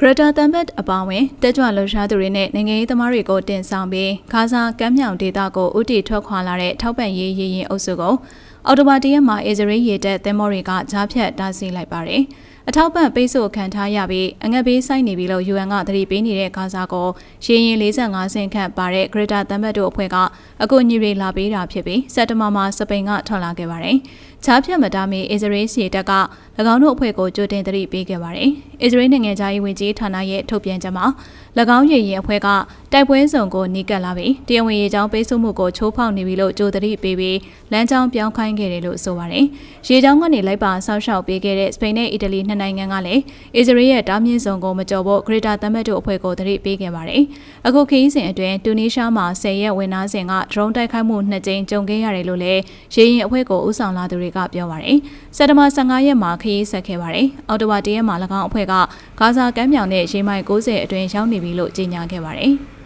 ဂရတာတမ်ဘတ်အပါအဝင်တက်ကြွလှုပ်ရှားသူတွေနဲ့နိုင်ငံရေးသမားတွေကိုတင်ဆောင်ပြီးခါစာကမ်းမြောင်ဒေသကိုဥတီထွက်ခွာလာတဲ့ထောက်ပံ့ရေးရည်ရင်အုပ်စုကို အော်တိုဘာတရက်မှာအစ္စရေးရေတပ်သင်္ဘောတွေကကြားဖြတ်တားဆီးလိုက်ပါတယ်။အထောက်ပံ့ပိတ်ဆို့ခံထားရပြီးအငတ်ဘေးဆိုင်နေပြီလို့ UN ကသတိပေးနေတဲ့ခါစာကိုရည်ရင်45ဆင့်ခန့်ပါတဲ့ဂရတာတမ်ဘတ်တို့အဖွဲ့ကအကူအညီတွေလာပေးတာဖြစ်ပြီးစက်တဘာမှာစပိန်ကထွက်လာခဲ့ပါတယ်။ချားဖြတ်မတားမီအစ္စရေးစီတပ်က၎င်းတို့အဖွဲ့ကိုကြိုတင်သတိပေးခဲ့ပါတယ်။အစ္စရေးနိုင်ငံသားရေးဝန်ကြီးဌာနရဲ့ထုတ်ပြန်ချက်မှာ၎င်းရည်ရင်အဖွဲ့ကတိုက်ပွဲစုံကိုနီးကပ်လာပြီးတရားဝင်ရေကြောင်းပိတ်ဆို့မှုကိုချိုးဖောက်နေပြီလို့ကြိုသတိပေးပြီးလမ်းကြောင်းပြောင်းခိုင်းခဲ့တယ်လို့ဆိုပါတယ်။ရေကြောင်းကနေလိုက်ပါဆောက်ရှောက်ပေးခဲ့တဲ့စပိန်နဲ့အီတလီနှစ်နိုင်ငံကလည်းအစ္စရေးရဲ့တားမြင့်စုံကိုမကြော်ဖို့ဂရေတာသမ်မတ်တို့အဖွဲ့ကိုသတိပေးခဲ့ပါတယ်။အခုခရီးစဉ်အတွင်းတူနီးရှားမှာ10ရက်ဝင်နာစဉ်ကဒရုန်းတိုက်ခိုက်မှုနှစ်ကြိမ်ကြုံခဲ့ရတယ်လို့လည်းရေရင်အဖွဲ့ကိုဦးဆောင်လာသူတွေကပြောပါတယ်။စက်တဘာ15ရက်မှာခရီးဆက်ခဲ့ပါတယ်။အော်တိုဘာ1ရက်မှာ၎င်းအဖွဲ့ကဂါဇာကမ်းမြောင်နဲ့ရေမိုင်90အတွင်းရောက်နေပြီလို့ကြေညာခဲ့ပါတယ်။